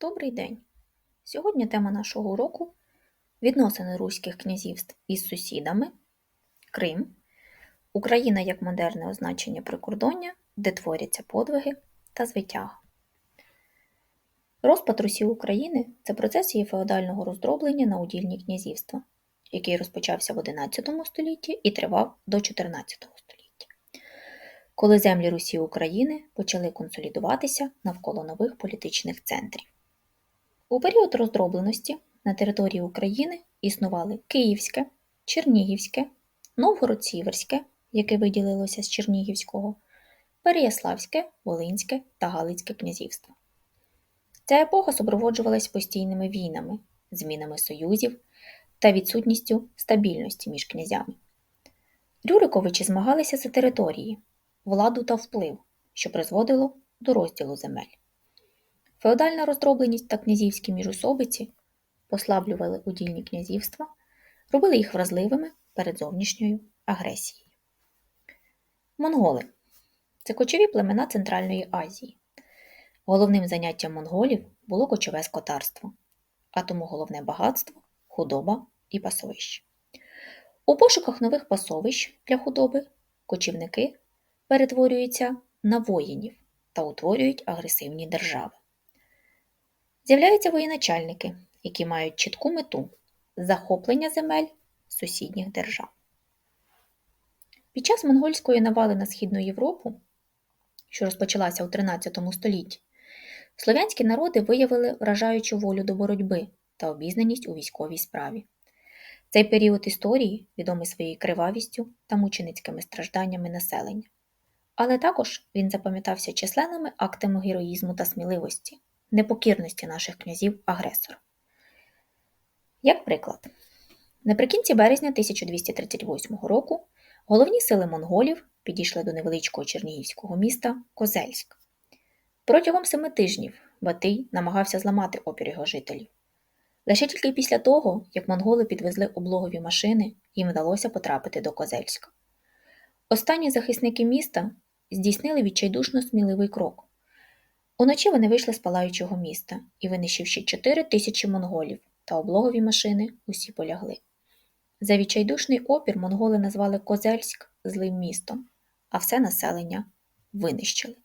Добрий день! Сьогодні тема нашого уроку відносини руських князівств із сусідами, Крим, Україна як модерне означення прикордоння, де творяться подвиги та звитяга. Розпад Русі України це процес її феодального роздроблення на удільні князівства, який розпочався в XI столітті і тривав до 14 століття, коли землі Русі України почали консолідуватися навколо нових політичних центрів. У період роздробленості на території України існували Київське, Чернігівське, Новгород-Сіверське, яке виділилося з Чернігівського, Переяславське, Волинське та Галицьке князівства. Ця епоха супроводжувалась постійними війнами, змінами союзів та відсутністю стабільності між князями. Рюриковичі змагалися за території, владу та вплив, що призводило до розділу земель. Феодальна роздробленість та князівські міжусобиці послаблювали удільні князівства, робили їх вразливими перед зовнішньою агресією. Монголи це кочові племена Центральної Азії. Головним заняттям монголів було кочове скотарство, а тому головне багатство худоба і пасовище. У пошуках нових пасовищ для худоби кочівники перетворюються на воїнів та утворюють агресивні держави. З'являються воєначальники, які мають чітку мету захоплення земель сусідніх держав. Під час монгольської навали на Східну Європу, що розпочалася у 13 столітті, слов'янські народи виявили вражаючу волю до боротьби та обізнаність у військовій справі. Цей період історії відомий своєю кривавістю та мученицькими стражданнями населення, але також він запам'ятався численними актами героїзму та сміливості непокірності наших князів-агресора. Як приклад, наприкінці березня 1238 року головні сили монголів підійшли до невеличкого чернігівського міста Козельськ. Протягом семи тижнів Батий намагався зламати опір його жителів. Лише тільки після того, як монголи підвезли облогові машини, їм вдалося потрапити до Козельська. Останні захисники міста здійснили відчайдушно сміливий крок. Уночі вони вийшли з палаючого міста і, винищивши 4 тисячі монголів та облогові машини, усі полягли. За відчайдушний опір монголи назвали Козельськ злим містом, а все населення винищили.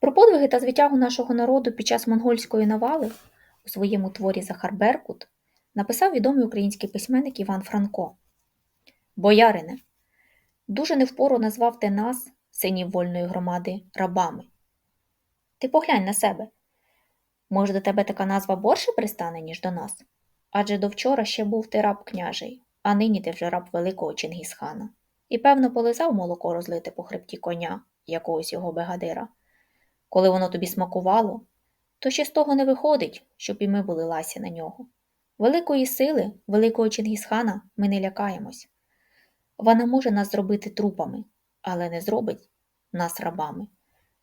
Про подвиги та звитягу нашого народу під час монгольської навали у своєму творі Захар Беркут написав відомий український письменник Іван Франко. Боярине, дуже невпору назвав ти нас, синів вольної громади, рабами. Ти поглянь на себе. Може, до тебе така назва борше пристане, ніж до нас? Адже до вчора ще був ти раб княжий, а нині ти вже раб великого Чингісхана. І, певно, полизав молоко розлите по хребті коня, якогось його бегадира. Коли воно тобі смакувало, то ще з того не виходить, щоб і ми були ласі на нього. Великої сили, великого Чингісхана ми не лякаємось. Вона може нас зробити трупами, але не зробить нас рабами.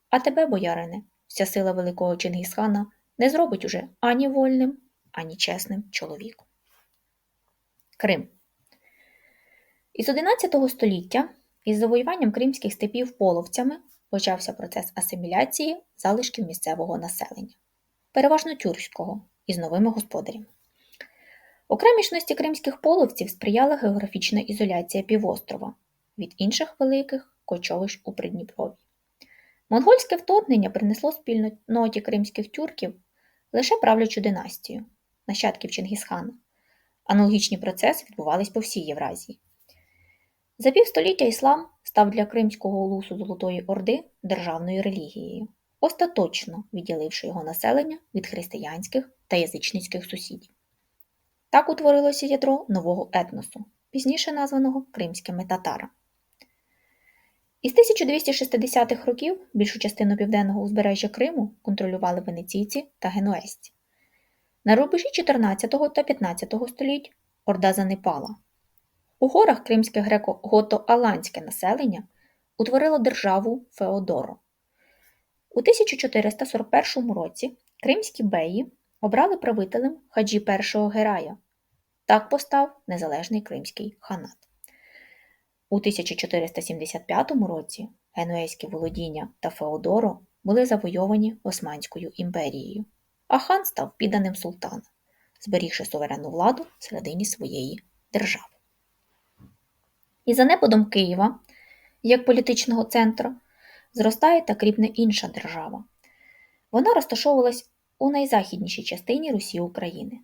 А тебе, боярине, вся сила великого Чингісхана не зробить уже ані вольним, ані чесним чоловіком. Крим. Із XI століття із завоюванням кримських степів половцями почався процес асиміляції залишків місцевого населення, переважно тюркського, із новими господарями. Окремішності кримських половців сприяла географічна ізоляція півострова від інших великих кочовищ у Придніпрові. Монгольське вторгнення принесло спільноті кримських тюрків лише правлячу династію, нащадків Чингісхана. Аналогічні процеси відбувались по всій Євразії. За півстоліття іслам став для Кримського улусу Золотої Орди державною релігією, остаточно відділивши його населення від християнських та язичницьких сусідів. Так утворилося ядро нового етносу, пізніше названого кримськими татарами. Із 1260-х років більшу частину південного узбережжя Криму контролювали венеційці та генуезці. На рубежі 14 та 15 століть Орда занепала. У горах кримське греко-гото-аланське населення утворило державу Феодоро. У 1441 році кримські беї обрали правителем хаджі І Герая. Так постав незалежний Кримський ханат. У 1475 році генуейські володіння та Феодоро були завойовані Османською імперією, а хан став підданим султана, зберігши суверенну владу всередині своєї держави. І за неподом Києва, як політичного центру, зростає та кріпне інша держава. Вона розташовувалась у найзахіднішій частині Русі України.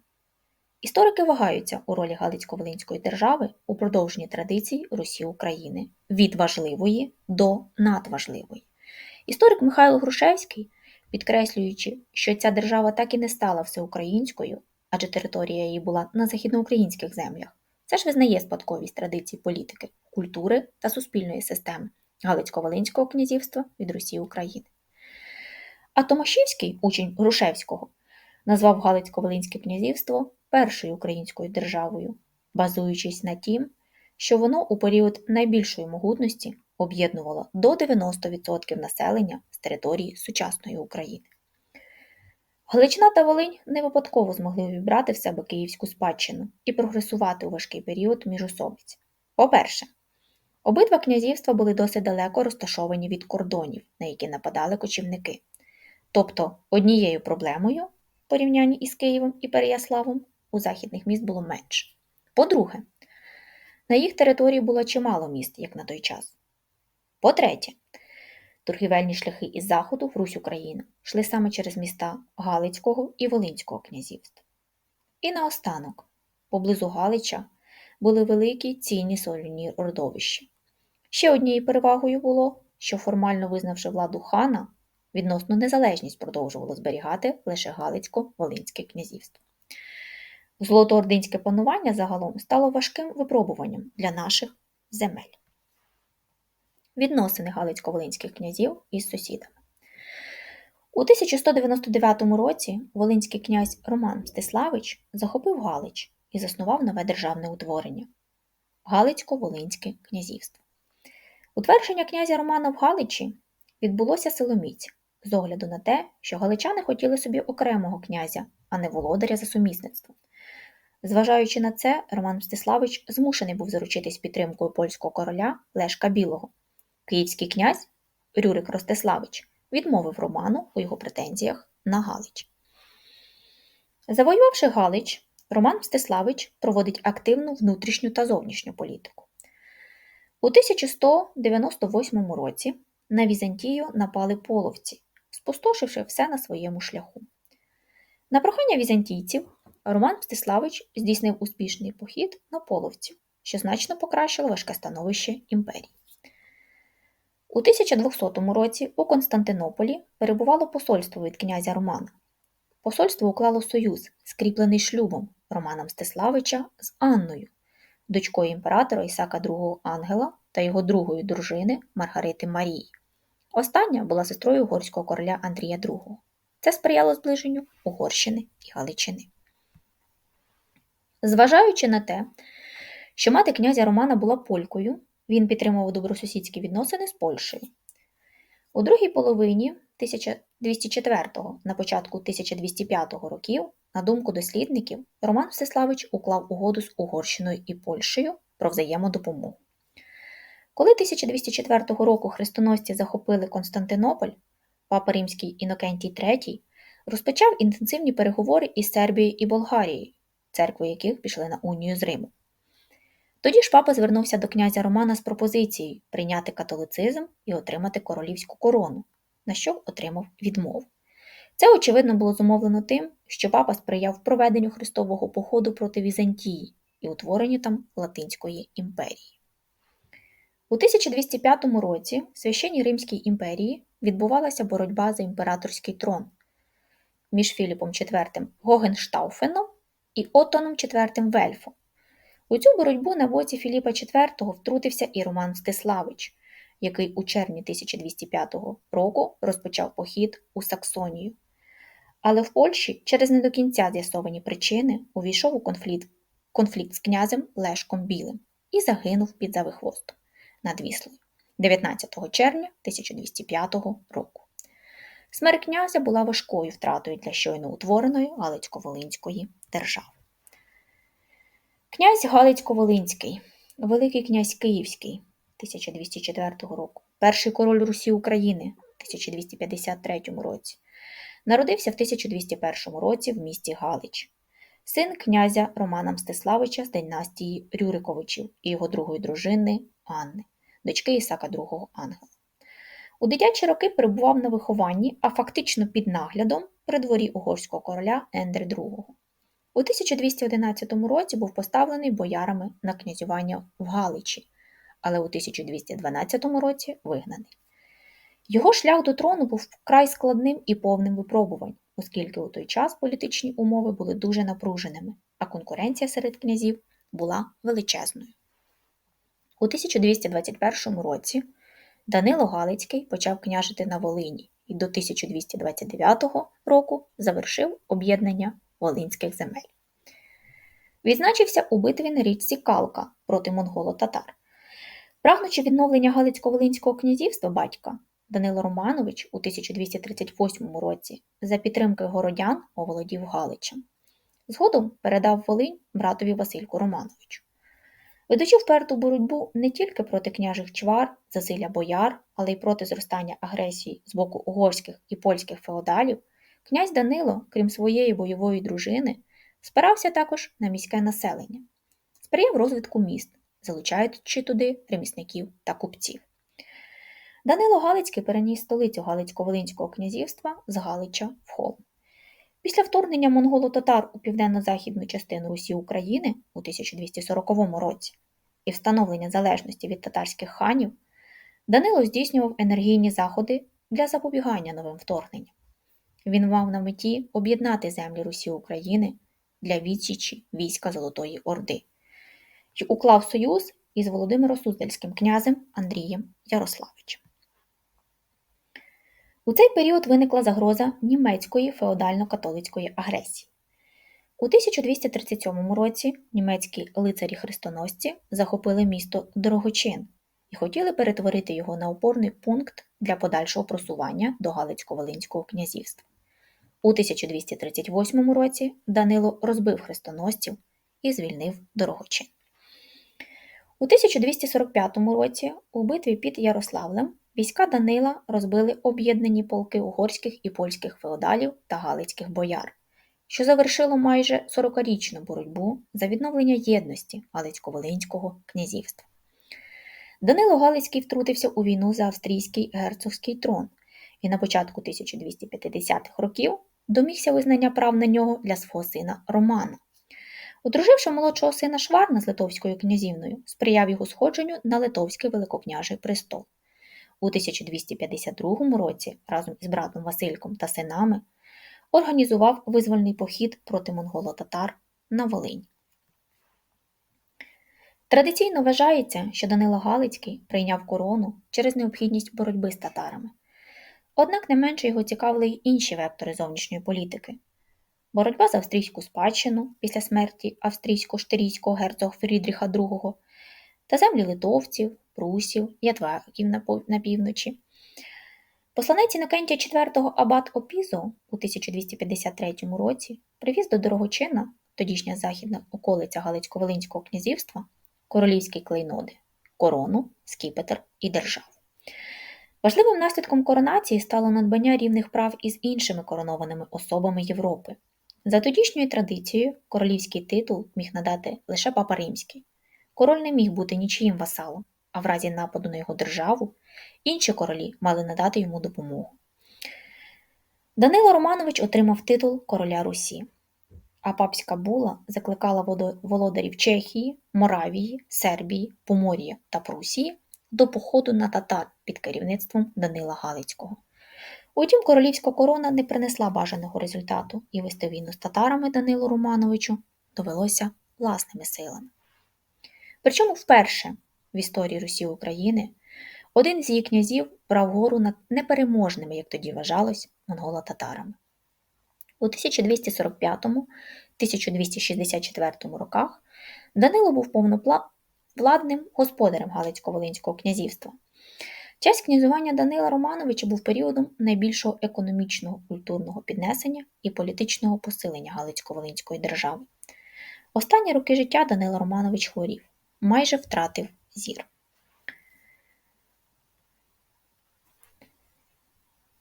Історики вагаються у ролі Галицько-Волинської держави у продовженні традицій Русі України від важливої до надважливої. Історик Михайло Грушевський, підкреслюючи, що ця держава так і не стала всеукраїнською, адже територія її була на західноукраїнських землях, все ж визнає спадковість традицій політики, культури та суспільної системи Галицько-Волинського князівства від Русі України. А Томашівський, учень Грушевського, назвав Галицько-Волинське князівство першою українською державою, базуючись на тім, що воно у період найбільшої могутності об'єднувало до 90% населення з території сучасної України. Галичина та Волинь не випадково змогли увібрати в себе київську спадщину і прогресувати у важкий період міжособиць. По-перше, обидва князівства були досить далеко розташовані від кордонів, на які нападали кочівники. Тобто однією проблемою порівнянні із Києвом і Переяславом у західних міст було менше. По-друге, на їх території було чимало міст, як на той час. По-третє, торгівельні шляхи із заходу в Русь Україну йшли саме через міста Галицького і Волинського князівств. І наостанок, поблизу Галича були великі цінні соляні родовища. Ще однією перевагою було, що формально визнавши владу хана, відносну незалежність продовжувало зберігати лише Галицько-Волинське князівство. Золотоординське панування загалом стало важким випробуванням для наших земель. Відносини Галицько-Волинських князів із сусідами. У 1199 році Волинський князь Роман Мстиславич захопив Галич і заснував нове державне утворення Галицько-Волинське князівство. Утвердження князя Романа в Галичі відбулося силоміць з огляду на те, що галичани хотіли собі окремого князя, а не володаря за сумісництвом. Зважаючи на це, Роман Мстиславич змушений був заручитись підтримкою польського короля Лешка Білого. Київський князь Рюрик Ростиславич відмовив Роману у його претензіях на Галич. Завоювавши Галич, Роман Мстиславич проводить активну внутрішню та зовнішню політику. У 1198 році на Візантію напали половці, спустошивши все на своєму шляху. На прохання візантійців Роман Мстиславич здійснив успішний похід на половців, що значно покращило важке становище імперії. У 1200 році у Константинополі перебувало посольство від князя Романа. Посольство уклало союз, скріплений шлюбом Романа Мстиславича з Анною, дочкою імператора Ісака II Ангела та його другої дружини Маргарити Марії. Остання була сестрою угорського короля Андрія II. Це сприяло зближенню Угорщини і Галичини. Зважаючи на те, що мати князя Романа була полькою, він підтримував добросусідські відносини з Польщею. У другій половині 1204 на початку 1205 років, на думку дослідників, Роман Всеславич уклав угоду з Угорщиною і Польщею про взаємодопомогу. Коли 1204 року хрестоносці захопили Константинополь, папа Римський Інокентій III розпочав інтенсивні переговори із Сербією і Болгарією, церкви яких пішли на унію з Римом. Тоді ж папа звернувся до князя Романа з пропозицією прийняти католицизм і отримати королівську корону, на що отримав відмову. Це, очевидно, було зумовлено тим, що папа сприяв проведенню хрестового походу проти Візантії і утворенню там Латинської імперії. У 1205 році в Священній Римській імперії відбувалася боротьба за імператорський трон між Філіпом IV Гогенштауфеном і Оттоном IV Вельфом. У цю боротьбу на боці Філіпа IV втрутився і Роман Мстиславич, який у червні 1205 року розпочав похід у Саксонію. Але в Польщі через не до кінця з'ясовані причини увійшов у конфлікт, конфлікт з князем Лешком Білим і загинув під Завихвостом над Віслою 19 червня 1205 року. Смерть князя була важкою втратою для щойно утвореної Галицько-Волинської держави. Князь Галицько-Волинський, Великий князь Київський 1204 року, перший король Русі України 1253 році, Народився в 1201 році в місті Галич, син князя Романа Мстиславича з династії Рюриковичів і його другої дружини Анни, дочки Ісака II Ангела. У дитячі роки перебував на вихованні, а фактично під наглядом при дворі угорського короля Ендри II. У 1211 році був поставлений боярами на князювання в Галичі, але у 1212 році вигнаний. Його шлях до трону був вкрай складним і повним випробувань, оскільки у той час політичні умови були дуже напруженими, а конкуренція серед князів була величезною. У 1221 році Данило Галицький почав княжити на Волині і до 1229 року завершив об'єднання волинських земель. Відзначився у битві на річці Калка проти монголо-татар. Прагнучи відновлення Галицько-Волинського князівства батька, Данило Романович у 1238 році за підтримки городян оволодів Галичем. Згодом передав Волинь братові Васильку Романовичу. Ведучи вперту боротьбу не тільки проти княжих чвар, засилля бояр, але й проти зростання агресії з боку угорських і польських феодалів, князь Данило, крім своєї бойової дружини, спирався також на міське населення, сприяв розвитку міст, залучаючи туди ремісників та купців. Данило Галицький переніс столицю Галицько-Волинського князівства з Галича в Холм. Після вторгнення монголо-татар у південно-західну частину Русі України у 1240 році і встановлення залежності від татарських ханів, Данило здійснював енергійні заходи для запобігання новим вторгненням. Він мав на меті об'єднати землі Русі України для відсічі війська Золотої Орди і уклав союз із Володимиро Суздальським князем Андрієм Ярославичем. У цей період виникла загроза німецької феодально-католицької агресії. У 1237 році німецькі лицарі-хрестоносці захопили місто Дорогочин і хотіли перетворити його на опорний пункт для подальшого просування до Галицько-Волинського князівства. У 1238 році Данило розбив хрестоносців і звільнив Дорогочин. У 1245 році у битві під Ярославлем Війська Данила розбили об'єднані полки угорських і польських феодалів та галицьких бояр, що завершило майже 40-річну боротьбу за відновлення єдності Галицько-Волинського князівства. Данило Галицький втрутився у війну за австрійський герцогський трон і на початку 1250-х років домігся визнання прав на нього для свого сина Романа. Одруживши молодшого сина Шварна з Литовською князівною, сприяв його сходженню на Литовський великокняжий престол. У 1252 році разом із братом Васильком та синами організував визвольний похід проти монголо-татар на Волинь. Традиційно вважається, що Данило Галицький прийняв корону через необхідність боротьби з татарами. Однак не менше його цікавили й інші вектори зовнішньої політики. Боротьба за австрійську спадщину після смерті австрійсько-штирійського герцога Фрідріха II та землі литовців, прусів, ятваків на півночі. Посланець Інокентія IV Абат Опізо у 1253 році привіз до Дорогочина, тодішня західна околиця Галицько-Волинського князівства, королівські клейноди, корону, скіпетр і державу. Важливим наслідком коронації стало надбання рівних прав із іншими коронованими особами Європи. За тодішньою традицією, королівський титул міг надати лише папа римський. Король не міг бути нічиїм васалом, а в разі нападу на його державу інші королі мали надати йому допомогу. Данило Романович отримав титул короля Русі, а папська була закликала володарів Чехії, Моравії, Сербії, Помор'я та Прусії до походу на татар під керівництвом Данила Галицького. Утім, королівська корона не принесла бажаного результату, і вести війну з татарами Данилу Романовичу довелося власними силами. Причому вперше в історії Русі України один з її князів брав гору над непереможними, як тоді вважалось, монголо-татарами. У 1265-1264 роках Данило був повновладним господарем Галицько-Волинського князівства. Час князювання Данила Романовича був періодом найбільшого економічного культурного піднесення і політичного посилення Галицько-Волинської держави. Останні роки життя Данила Романович хворів, майже втратив зір.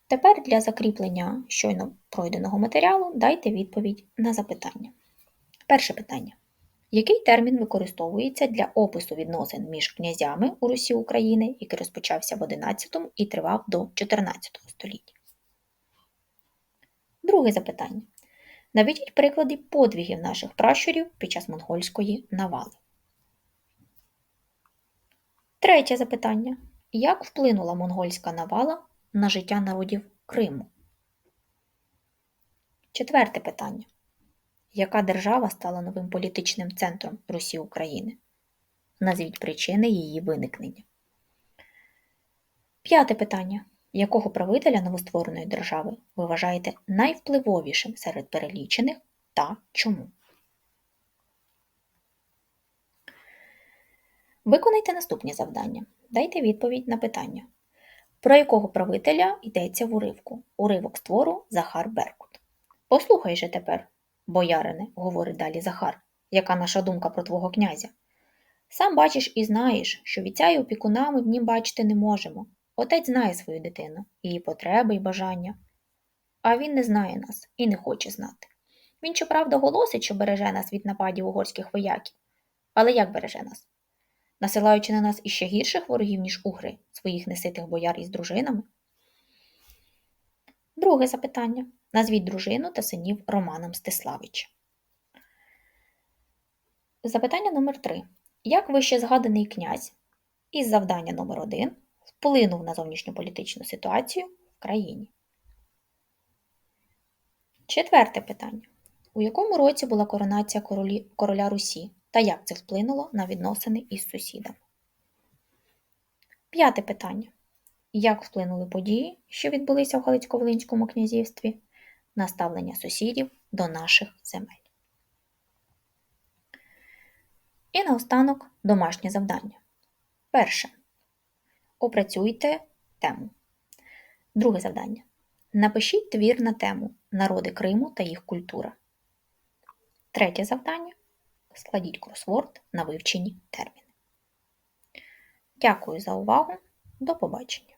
Тепер для закріплення щойно пройденого матеріалу дайте відповідь на запитання. Перше питання. Який термін використовується для опису відносин між князями у Русі України, який розпочався в XI і тривав до XIV століття? Друге запитання. Наведіть приклади подвігів наших пращурів під час монгольської навали. Третє запитання. Як вплинула монгольська навала на життя народів Криму? Четверте питання. Яка держава стала новим політичним центром Русі України? Назвіть причини її виникнення. П'яте питання. Якого правителя новоствореної держави ви вважаєте найвпливовішим серед перелічених та чому? Виконайте наступні завдання. Дайте відповідь на питання. Про якого правителя йдеться в уривку? Уривок з твору Захар Беркут. Послухай же тепер, боярине, говорить далі Захар, яка наша думка про твого князя. Сам бачиш і знаєш, що віця й опікуна ми в нім бачити не можемо. Отець знає свою дитину, її потреби і бажання. А він не знає нас і не хоче знати. Він, щоправда, голосить, що береже нас від нападів угорських вояків. Але як береже нас? Насилаючи на нас іще гірших ворогів, ніж угри, своїх неситих бояр із дружинами? Друге запитання. Назвіть дружину та синів Романа Мстиславича. Запитання номер 3 Як вище згаданий князь із завдання номер 1 вплинув на зовнішньополітичну ситуацію в країні? Четверте питання. У якому році була коронація королі... короля Русі та як це вплинуло на відносини із сусідами? П'яте питання. Як вплинули події, що відбулися в Галицько-Волинському князівстві, на ставлення сусідів до наших земель? І наостанок домашнє завдання. Перше. Опрацюйте тему. Друге завдання. Напишіть твір на тему Народи Криму та їх культура. Третє завдання. Складіть кросворд на вивчені терміни. Дякую за увагу. До побачення!